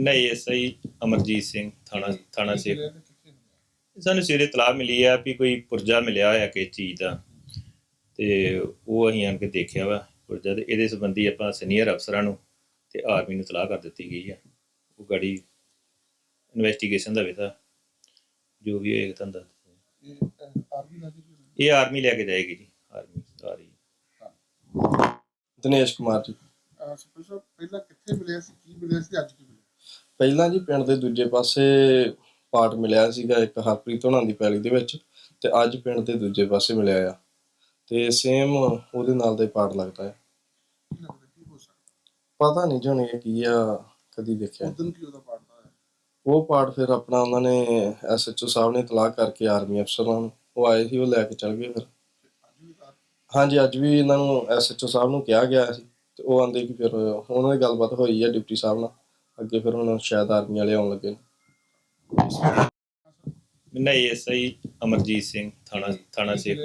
ਨਹੀਂ ਐਸਆਈ ਅਮਰਜੀਤ ਸਿੰਘ ਥਾਣਾ ਥਾਣਾ ਸੇ ਸਾਨੂੰ ਸਵੇਰੇ ਤਲਾਹ ਮਿਲੀ ਆ ਵੀ ਕੋਈ ਪੁਰਜਾ ਮਿਲਿਆ ਹੋਇਆ ਕਿਸ ਚੀਜ਼ ਦਾ। ਤੇ ਉਹ ਅਸੀਂ ਆਣ ਕੇ ਦੇਖਿਆ ਵਾ ਪੁਰਜਾ ਤੇ। ਇਹਦੇ ਸੰਬੰਧੀ ਆਪਾਂ ਸੀਨੀਅਰ ਅਫਸਰਾਂ ਨੂੰ ਤੇ ਆਰਮੀ ਨੂੰ ਤਲਾਹ ਕਰ ਦਿੱਤੀ ਗਈ ਆ। ਉਹ ਗਾੜੀ ਇਨਵੈਸਟੀਗੇਸ਼ਨ ਦਾ ਵੇਦਾ ਜੋ ਵੀ ਹੋਏਗਾ ਤੁਹਾਨੂੰ ਦੱਸ। ਇਹ ਆਰਮੀ ਲੈ ਕੇ ਜਾਏਗੀ ਜੀ। ਆਰਮੀ ਹੈ ਦਿਨੇਸ਼ ਕੁਮਾਰ ਜੀ। ਸਾਹਿਬ ਪਹਿਲਾਂ ਕਿੱਥੇ ਮਿਲਿਆ ਸੀ? ਕੀ ਮਿਲਿਆ ਸੀ? ਅੱਜ ਕੀ ਪਹਿਲਾਂ ਜੀ ਪਿੰਡ ਦੇ ਦੂਜੇ ਪਾਸੇ ਪਾਰਟ ਮਿਲਿਆ ਸੀਗਾ ਇੱਕ ਹਰਪ੍ਰੀਤ ਹੋਣਾ ਦੀ ਪੈਲੀ ਦੇ ਵਿੱਚ ਤੇ ਅੱਜ ਪਿੰਡ ਦੇ ਦੂਜੇ ਪਾਸੇ ਮਿਲਿਆ ਆ। ਤੇ ਸੇਮ ਉਹਦੇ ਨਾਲ ਦਾ ਹੀ ਪਾਰਟ ਲੱਗਦਾ ਹੈ ਪਤਾ ਨਹੀਂ ਜਣੇ ਕੀ ਆ ਕਦੀ ਦੇਖਿਆ। ਉਦੋਂ ਕੀ ਉਹਦਾ ਪਾੜਦਾ ਹੈ ਉਹ ਪਾਰਟ ਫਿਰ ਆਪਣਾ ਉਹਨਾਂ ਨੇ ਐਸਐਚਓ ਸਾਹਿਬ ਨੇ ਤਲਾਕ ਕਰਕੇ ਆਰਮੀ ਅਫਸਰਾਂ ਨੂੰ ਉਹ ਆਏ ਸੀ ਉਹ ਲੈ ਕੇ ਚਲ ਗਏ ਫਿਰ। ਹਾਂਜੀ ਅੱਜ ਵੀ ਇਹਨਾਂ ਨੂੰ ਐਸਐਚਓ ਸਾਹਿਬ ਨੂੰ ਕਿਹਾ ਗਿਆ ਸੀ ਤੇ ਉਹ ਆਂਦੇ ਕਿ ਫਿਰ ਉਹਨਾਂ ਦੀ ਗੱਲਬਾਤ ਹੋਈ ਹੈ ਡਿਪਟੀ ਸਾਹਿਬ ਨਾਲ। ਅੱਗੇ ਫਿਰ ਹੁਣ ਸ਼ਾਇਦ ਆਰਮੀ ਵਾਲੇ ਆਉਣ ਲੱਗੇ ਨਹੀਂ ਐਸਆਈ ਅਮਰਜੀਤ ਸਿੰਘ ਥਾਣਾ ਥਾਣਾ ਸੇ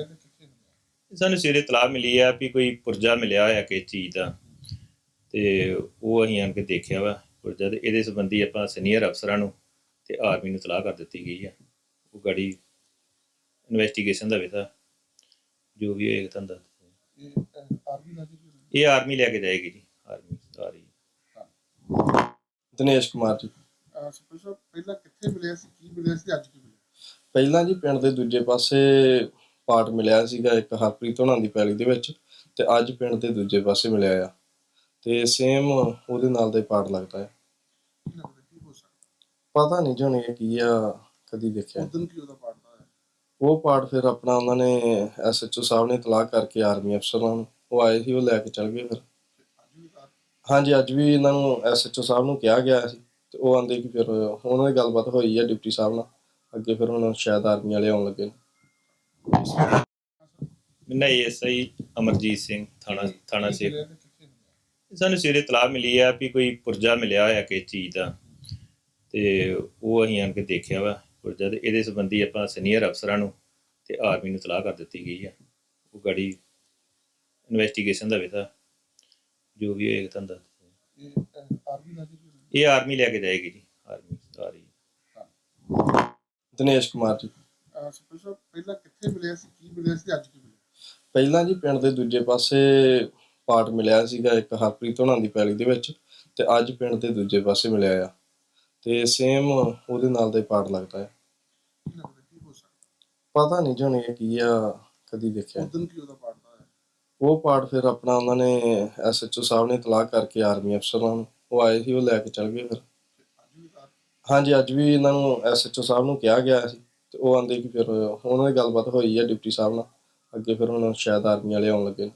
ਸਾਨੂੰ ਸਵੇਰੇ ਤਲਾਹ ਮਿਲੀ ਆ ਵੀ ਕੋਈ ਪੁਰਜਾ ਮਿਲਿਆ ਹੋਇਆ ਕਿਸ ਚੀਜ਼ ਦਾ। ਤੇ ਉਹ ਅਸੀਂ ਆਣ ਕੇ ਦੇਖਿਆ ਵਾ ਪੁਰਜਾ ਤੇ। ਇਹਦੇ ਸੰਬੰਧੀ ਆਪਾਂ ਸੀਨੀਅਰ ਅਫਸਰਾਂ ਨੂੰ ਤੇ ਆਰਮੀ ਨੂੰ ਤਲਾਹ ਕਰ ਦਿੱਤੀ ਗਈ ਆ। ਉਹ ਗਾੜੀ ਇਨਵੈਸਟੀਗੇਸ਼ਨ ਦਾ ਵੇਦਾ ਜੋ ਵੀ ਹੋਏਗਾ ਤੁਹਾਨੂੰ ਦੱਸ। ਇਹ ਆਰਮੀ ਲੈ ਕੇ ਜਾਏਗੀ ਜੀ ਆਰਮੀ ਹੈ ਦਿਨੇਸ਼ ਕੁਮਾਰ ਜੀ। ਸਰਪੰਚ ਸਾਹਿਬ ਪਹਿਲਾਂ ਕਿੱਥੇ ਮਿਲਿਆ ਸੀ? ਕੀ ਮਿਲਿਆ ਸੀ? ਅੱਜ ਕੀ ਮਿਲਿਆ ਪਹਿਲਾਂ ਜੀ ਪਿੰਡ ਦੇ ਦੂਜੇ ਪਾਸੇ ਪਾਰਟ ਮਿਲਿਆ ਸੀਗਾ ਇੱਕ ਹਰਪ੍ਰੀਤ ਹੋਣਾ ਦੀ ਪੈਲੀ ਦੇ ਵਿੱਚ ਤੇ ਅੱਜ ਪਿੰਡ ਦੇ ਦੂਜੇ ਪਾਸੇ ਮਿਲਿਆ ਆ। ਤੇ ਸੇਮ ਉਹਦੇ ਨਾਲ ਦਾ ਹੀ ਪਾਰਟ ਲੱਗਦਾ ਹੈ ਕੀ ਲੱਗਦਾ ਕੀ ਹੋ ਸਕਦਾ? ਪਤਾ ਨਹੀਂ ਜਣੇ ਕੀ ਆ ਕਦੀ ਦੇਖਿਆ ਉਦੋਂ ਕੀ ਉਹਦਾ ਪਾੜਦਾ ਹੈ ਉਹ ਪਾਰਟ ਫਿਰ ਆਪਣਾ ਉਹਨਾਂ ਨੇ ਐਸਐਚਓ ਸਾਹਿਬ ਨੇ ਤਲਾਕ ਕਰਕੇ ਆਰਮੀ ਅਫਸਰਾਂ ਨੂੰ ਉਹ ਆਏ ਸੀ ਉਹ ਲੈ ਕੇ ਚਲ ਗਏ ਫਿਰ। ਹਾਂਜੀ, ਅੱਜ ਵੀ ਇਹਨਾਂ ਨੂੰ ਐਸਐਚਓ ਸਾਹਿਬ ਨੂੰ ਕਿਹਾ ਗਿਆ ਸੀ ਤੇ ਉਹ ਆਂਦੇ ਕਿ ਫਿਰ ਉਹਨਾਂ ਦੀ ਗੱਲਬਾਤ ਹੋਈ ਹੈ ਡਿਪਟੀ ਸਾਹਿਬ ਨਾਲ, ਅੱਗੇ ਫਿਰ ਹੁਣ ਸ਼ਾਇਦ ਆਰਮੀ ਵਾਲੇ ਆਉਣ ਲੱਗੇ ਨੇ। ਨਹੀਂ ਐਸਆਈ ਅਮਰਜੀਤ ਸਿੰਘ ਥਾਣਾ ਥਾਣਾ ਸੇ ਸਾਨੂੰ ਸਵੇਰੇ ਤਲਾਹ ਮਿਲੀ ਆ ਵੀ ਕੋਈ ਪੁਰਜਾ ਮਿਲਿਆ ਹੋਇਆ ਕਿਸ ਚੀਜ਼ ਦਾ ਤੇ ਉਹ ਅਸੀਂ ਆਣ ਕੇ ਦੇਖਿਆ ਵਾ ਪੁਰਜਾ ਤੇ ਇਹਦੇ ਸੰਬੰਧੀ ਆਪਾਂ ਸੀਨੀਅਰ ਅਫਸਰਾਂ ਨੂੰ ਤੇ ਆਰਮੀ ਨੂੰ ਤਲਾਹ ਕਰ ਦਿੱਤੀ ਗਈ ਆ। ਉਹ ਗਾੜੀ ਇਨਵੈਸਟੀਗੇਸ਼ਨ ਦਾ ਵੇਦਾ ਜੋ ਵੀ ਹੋਏਗਾ ਤੁਹਾਨੂੰ ਦੱਸ। ਇਹ ਆਰਮੀ ਨਾਲ ਜੀ ਇਹ ਆਰਮੀ ਲੈ ਕੇ ਜਾਏਗੀ ਜੀ ਆਰਮੀ ਹੈ ਦਿਨੇਸ਼ ਕੁਮਾਰ ਜੀ। ਪਹਿਲਾਂ ਕਿੱਥੇ ਮਿਲਿਆ ਸੀ ਕੀ ਮਿਲਿਆ ਸੀ ਅੱਜ ਕੀ ਮਿਲਿਆ? ਪਹਿਲਾਂ ਜੀ ਪਿੰਡ ਦੇ ਦੂਜੇ ਪਾਸੇ ਪਾਰਟ ਮਿਲਿਆ ਸੀਗਾ ਇੱਕ ਹਰਪ੍ਰੀਤ ਹੋਣਾ ਦੀ ਪੈਲੀ ਦੇ ਵਿੱਚ ਤੇ ਅੱਜ ਪਿੰਡ ਦੇ ਦੂਜੇ ਪਾਸੇ ਮਿਲਿਆ ਆ। ਤੇ ਸੇਮ ਉਹਦੇ ਨਾਲ ਦਾ ਹੀ ਪਾਰਟ ਲੱਗਦਾ ਹੈ ਪਤਾ ਨਹੀਂ ਜਣੇ ਕੀ ਆ ਕਦੀ ਦੇਖਿਆ। ਉਦੋਂ ਕੀ ਉਹਦਾ ਪਾੜਦਾ ਹੈ ਉਹ ਪਾਰਟ ਫਿਰ ਆਪਣਾ ਉਹਨਾਂ ਨੇ ਐਸਐਚਓ ਸਾਹਿਬ ਨੇ ਤਲਾਕ ਕਰਕੇ ਆਰਮੀ ਅਫਸਰਾਂ ਨੂੰ, ਉਹ ਆਏ ਸੀ, ਉਹ ਲੈ ਕੇ ਚਲ ਗਏ ਫਿਰ। ਹਾਂਜੀ, ਅੱਜ ਵੀ ਇਹਨਾਂ ਨੂੰ ਐਸਐਚਓ ਸਾਹਿਬ ਨੂੰ ਕਿਹਾ ਗਿਆ ਸੀ ਤੇ ਉਹ ਆਂਦੇ ਕਿ ਫਿਰ ਉਹਨਾਂ ਦੀ ਗੱਲਬਾਤ ਹੋਈ ਹੈ ਡਿਪਟੀ ਸਾਹਿਬ ਨਾਲ, ਅੱਗੇ ਫਿਰ ਹੁਣ ਸ਼ਾਇਦ ਆਰਮੀ ਵਾਲੇ ਆਉਣ ਲੱਗੇ ਨੇ।